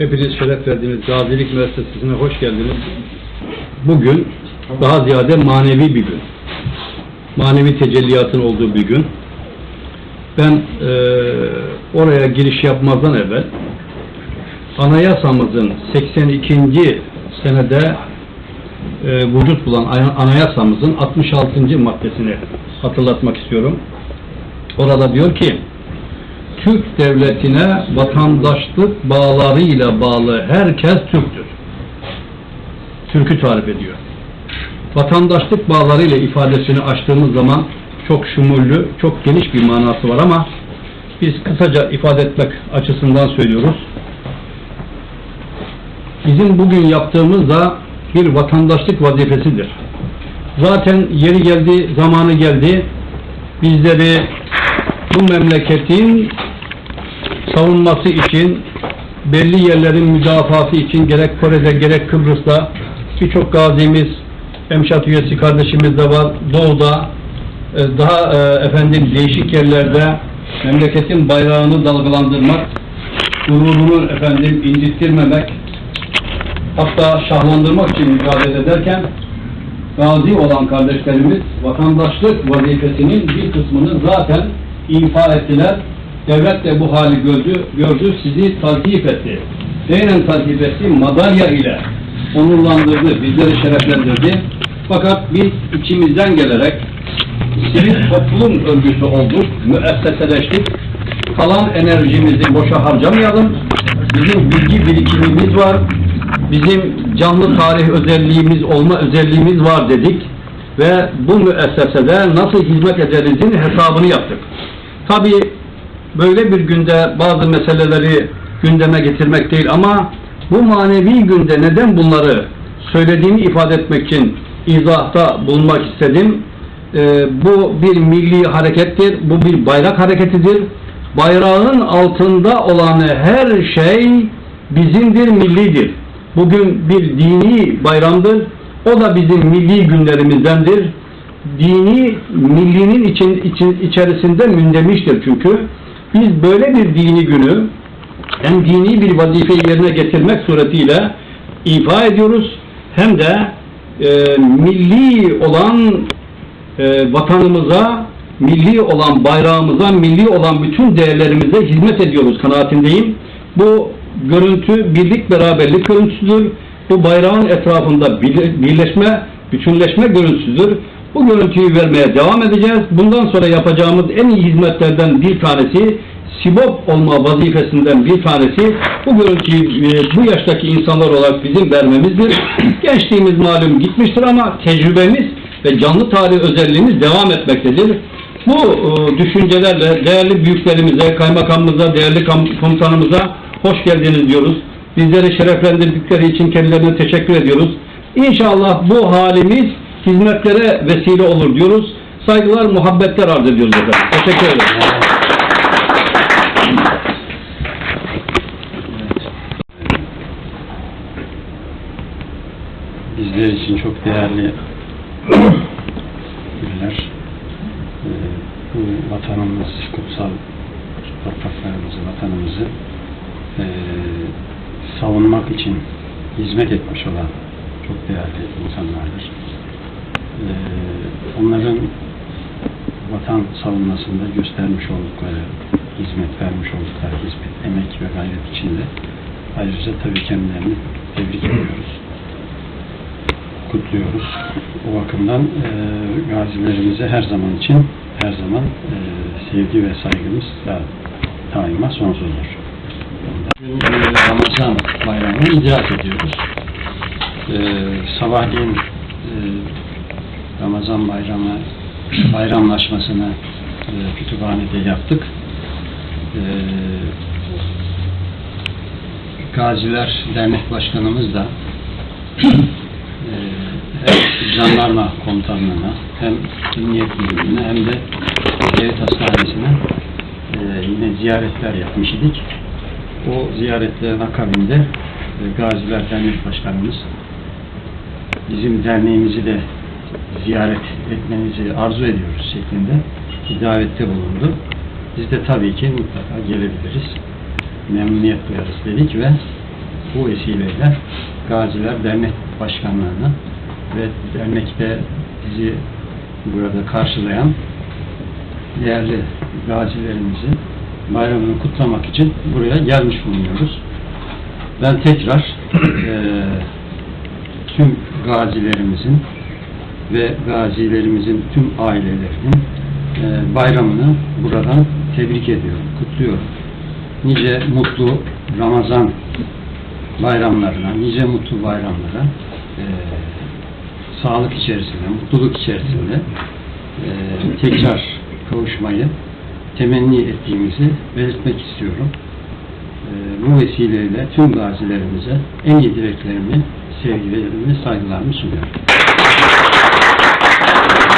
Hepiniz şeref verdiniz. Gazilik Müessesesi'ne hoş geldiniz. Bugün daha ziyade manevi bir gün. Manevi tecelliyatın olduğu bir gün. Ben eee, oraya giriş yapmazdan evvel anayasamızın 82. senede e, vücut bulan ana- anayasamızın 66. maddesini hatırlatmak istiyorum. Orada diyor ki Türk devletine vatandaşlık bağlarıyla bağlı herkes Türktür. Türk'ü tarif ediyor. Vatandaşlık bağlarıyla ifadesini açtığımız zaman çok şumullü, çok geniş bir manası var ama biz kısaca ifade etmek açısından söylüyoruz. Bizim bugün yaptığımız da bir vatandaşlık vazifesidir. Zaten yeri geldi, zamanı geldi. Bizleri bu memleketin savunması için, belli yerlerin müdafaası için gerek Kore'de gerek Kıbrıs'ta birçok gazimiz, emşat üyesi kardeşimiz de var. Doğu'da, e, daha e, efendim değişik yerlerde memleketin bayrağını dalgalandırmak, gururunu efendim incittirmemek, hatta şahlandırmak için mücadele ederken gazi olan kardeşlerimiz vatandaşlık vazifesinin bir kısmını zaten ifa ettiler. Devlet de bu hali gördü, gördü sizi takip etti. Neyle takip etti? Madalya ile onurlandırdı, bizleri şereflendirdi. Fakat biz içimizden gelerek sivil toplum örgütü olduk, müesseseleştik. Kalan enerjimizi boşa harcamayalım. Bizim bilgi birikimimiz var. Bizim canlı tarih özelliğimiz olma özelliğimiz var dedik ve bu müessesede nasıl hizmet ederizin hesabını yaptık. Tabi böyle bir günde bazı meseleleri gündeme getirmek değil ama bu manevi günde neden bunları söylediğimi ifade etmek için izahta bulunmak istedim. Ee, bu bir milli harekettir, bu bir bayrak hareketidir. Bayrağın altında olan her şey bizimdir, millidir. Bugün bir dini bayramdır. O da bizim milli günlerimizdendir. Dini, millinin için, için içerisinde mündemiştir çünkü. Biz böyle bir dini günü hem dini bir vazifeyi yerine getirmek suretiyle ifa ediyoruz hem de e, milli olan e, vatanımıza, milli olan bayrağımıza, milli olan bütün değerlerimize hizmet ediyoruz kanaatindeyim. Bu görüntü birlik beraberlik görüntüsüdür. Bu bayrağın etrafında bir- birleşme, bütünleşme görüntüsüdür. Bu görüntüyü vermeye devam edeceğiz. Bundan sonra yapacağımız en iyi hizmetlerden bir tanesi Sibop olma vazifesinden bir tanesi bu görüntüyü e, bu yaştaki insanlar olarak bizim vermemizdir. Gençliğimiz malum gitmiştir ama tecrübemiz ve canlı tarih özelliğimiz devam etmektedir. Bu e, düşüncelerle değerli büyüklerimize, kaymakamımıza, değerli komutanımıza hoş geldiniz diyoruz. Bizleri şereflendirdikleri için kendilerine teşekkür ediyoruz. İnşallah bu halimiz hizmetlere vesile olur diyoruz. Saygılar, muhabbetler arz ediyoruz efendim. Teşekkür ederim. bizler için çok değerli günler. Ee, Bu vatanımız, kutsal topraklarımızı, vatanımızı ee, savunmak için hizmet etmiş olan çok değerli insanlardır. Ee, Onların vatan savunmasında göstermiş oldukları, hizmet vermiş oldukları hizmet, emek ve gayret içinde ayrıca tabii kendilerini tebrik ediyoruz kutluyoruz. O bakımdan e, gazilerimize her zaman için her zaman e, sevgi ve saygımız da daima sonsuzdur. Bugün Ramazan bayramını idrak ediyoruz. E, sabahleyin e, Ramazan bayramı bayramlaşmasını e, kütüphanede yaptık. E, Gaziler Dernek Başkanımız da e, hem jandarma komutanlığına hem emniyet müdürlüğüne hem de devlet hastanesine e, yine ziyaretler yapmış idik. O ziyaretlerin akabinde e, Gaziler Dernek Başkanımız bizim derneğimizi de ziyaret etmenizi arzu ediyoruz şeklinde bir davette bulundu. Biz de tabii ki mutlaka gelebiliriz. Memnuniyet duyarız dedik ve bu vesileyle Gaziler Dernek Başkanlarına ve dernekte bizi burada karşılayan değerli gazilerimizin bayramını kutlamak için buraya gelmiş bulunuyoruz. Ben tekrar eee, tüm gazilerimizin ve gazilerimizin tüm ailelerinin eee, bayramını buradan tebrik ediyorum, kutluyorum. Nice mutlu Ramazan bayramlarına, nice mutlu bayramlara eee, sağlık içerisinde, mutluluk içerisinde eee, tekrar kavuşmayı temenni ettiğimizi belirtmek istiyorum. Eee, bu vesileyle tüm gazilerimize en iyi dileklerimi, sevgilerimi, saygılarımı sunuyorum.